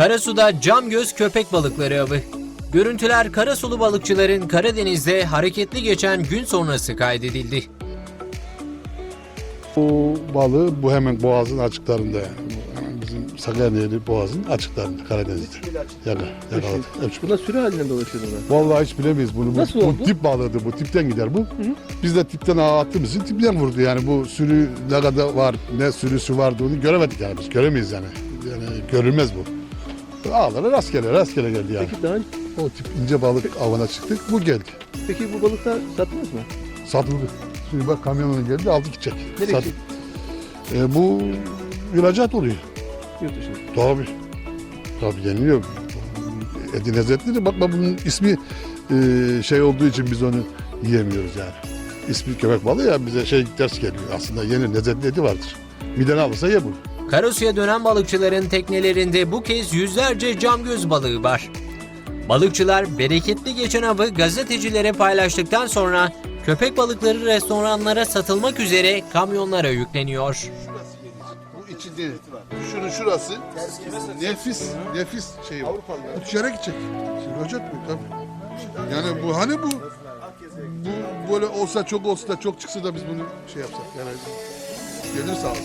Karasu'da cam göz köpek balıkları avı. Görüntüler Karasulu balıkçıların Karadeniz'de hareketli geçen gün sonrası kaydedildi. Bu balığı bu hemen boğazın açıklarında yani. Hemen bizim Sakarya Nehri boğazın açıklarında Karadeniz'de. Yaka, yakaladık. Üç Buna sürü halinde dolaşıyordu ben. Vallahi hiç bilemeyiz bunu. Bu, Nasıl bu oldu? tip balığıydı bu. Tipten gider bu. Biz de tipten ağa attığımız için tipten vurdu yani. Bu sürü ne kadar var, ne sürüsü vardı onu göremedik yani biz. Göremeyiz yani. Yani görülmez bu. Ağlara rastgele, rastgele geldi yani. Peki daha önce, O tip ince balık avına çıktık. Bu geldi. peki bu balıklar satılmaz mı? Satıldı. Şimdi bak kamyonuna geldi aldı gidecek. Nereye Sat- gidecek? E, bu ihracat oluyor. Yurt dışına. Tabii. Tabii yeniliyor. Eti lezzetli bakma bunun ismi e, şey olduğu için biz onu yiyemiyoruz yani. İsmi köpek balığı ya bize şey ters geliyor. Aslında yenir lezzetli eti vardır. Miden alırsa ye bunu. Karasu'ya dönen balıkçıların teknelerinde bu kez yüzlerce cam göz balığı var. Balıkçılar bereketli geçen avı gazetecilere paylaştıktan sonra köpek balıkları restoranlara satılmak üzere kamyonlara yükleniyor. Bu içinde şunun şurası nefis nefis şey var. Bu dışarı gidecek. İhracat mı? Tabii. Yani bu hani bu bu böyle olsa çok olsa çok çıksa da biz bunu şey yapsak yani gelir sağlasın.